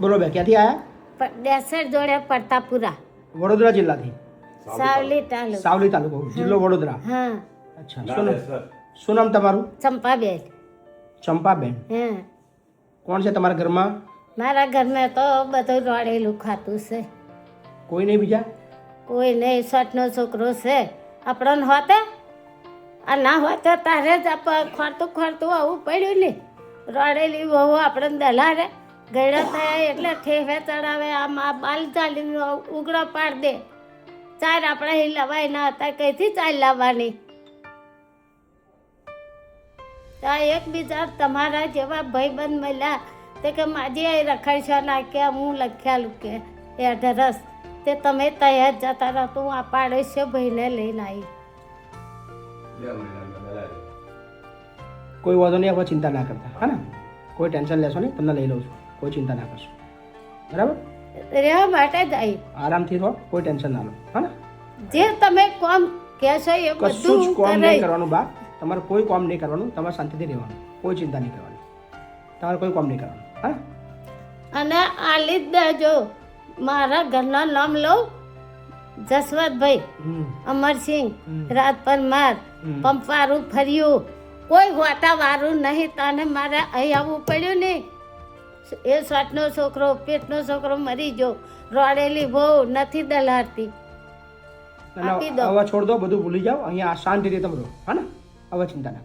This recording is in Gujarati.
બોલો બે ક્યાંથી આવ્યા દેસર જોડે પડતાપુરા. વડોદરા જિલ્લાથી? સાવલી તાલુકો. સાવલી તાલુકો જિલ્લો વડોદરા. હા. અચ્છા શું નામ? તમારું? ચંપાબેન. ચંપાબેન. હા. કોણ છે તમારા ઘરમાં? મારા ઘરમાં તો બધું રોડેલું ખાતું છે. કોઈ નહીં બીજા? કોઈ નહીં સટનો છોકરો છે. આપણને હોતે? આ ના હોતે તારે જ ખોરતું ખોરતું આવું પડ્યું ને. રોડેલી વહુ આપણને દલારે. ગયડા થયા એટલે ઠેફે ચડાવે આમ આ બાલ ચાલી ઉગડો પાડ દે. ચાર આપણે અહીં લવાય ના હતા કઈથી ચાલ લાવવાની? તો આ એકબીજા તમારા જેવા ભાઈબંધ મળ્યા તે કે માજી અહીં રખડશો નાખ્યા હું લખ્યાલું કે એડ્રેસ તે તમે તૈયાર જતા રહો તો હું આ પાડોશી ભાઈને લઈને આવી કોઈ વાંધો નહીં આપણે ચિંતા ના કરતા હા ને? કોઈ ટેન્શન લેશો નહીં તમને લઈ લઉં છું. કોઈ ચિંતા ના કરશો. બરાબર? રહેવા માટે જ આવી આરામથી રહો કોઈ ટેન્શન ના લો. હા જે તમે કોમ કહેશો એ કશું જ કોમ નહીં કરવાનું બા. તમારે કોઈ કોમ નહીં કરવાનું તમારે શાંતિથી રહેવાનું. કોઈ ચિંતા નહીં કરવાની. તમારે કોઈ કોમ નહીં કરવાનું. હા અને આ લીધ દેજો મારા ઘરના નામ લઉં જસવંતભાઈ અમરસિંહ રાત પરમાર માર પંપારું ફર્યું. કોઈ વાતાવારું વારું નહીં તને મારે અહીં આવવું પડ્યું ને એ સ્વાટનો છોકરો પેટનો છોકરો મરી જો રોડેલી બહુ નથી દલારતી. હવે છોડ દો બધું ભૂલી જાઓ. અહીંયા શાંતિથી તમે રહો. હા ને? હવે ચિંતા ના